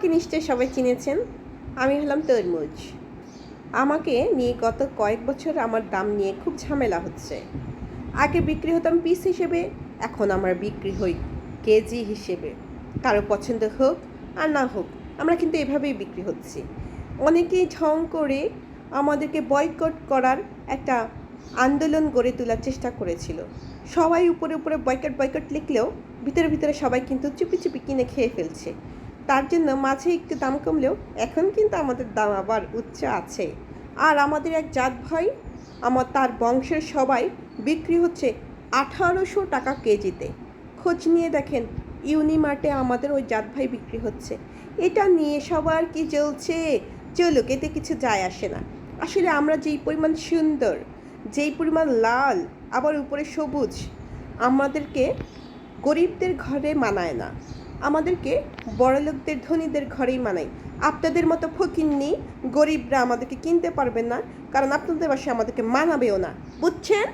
আমাকে নিশ্চয়ই সবাই চিনেছেন। আমি হলাম তরমুজ। আমাকে নিয়ে গত কয়েক বছর আমার দাম নিয়ে খুব ঝামেলা হচ্ছে। আগে বিক্রি হতাম পিস হিসেবে, এখন আমার বিক্রি হই কেজি হিসেবে। কারও পছন্দ হোক আর না হোক, আমরা কিন্তু এভাবেই বিক্রি হচ্ছি। অনেকেই ঢং করে আমাদেরকে বয়কট করার একটা আন্দোলন গড়ে তোলার চেষ্টা করেছিল। সবাই উপরে উপরে বয়কট বয়কট লিখলেও ভিতরে ভিতরে সবাই কিন্তু চুপি চুপি কিনে খেয়ে ফেলছে। তার জন্য মাঝে একটু দাম কমলেও এখন কিন্তু আমাদের দাম আবার উচ্চ আছে। আর আমাদের এক জাত ভাই, আমার তার বংশের সবাই বিক্রি হচ্ছে আঠারোশো টাকা কেজিতে। খোঁজ নিয়ে দেখেন, ইউনিমার্টে আমাদের ওই জাত ভাই বিক্রি হচ্ছে। এটা নিয়ে সবার কি চলছে চলুক, এতে কিছু যায় আসে না। আসলে আমরা যেই পরিমাণ সুন্দর, যেই পরিমাণ লাল, আবার উপরে সবুজ, আমাদেরকে গরিবদের ঘরে মানায় না। আমাদেরকে বড়লোকদের ধনীদের ঘরেই মানাই। আপনাদের মতো ফকির ফকিন্নি গরিবরা আমাদেরকে কিনতে পারবেন না, কারণ আপনাদের বাসায় আমাদেরকে মানাবেও না। বুঝছেন?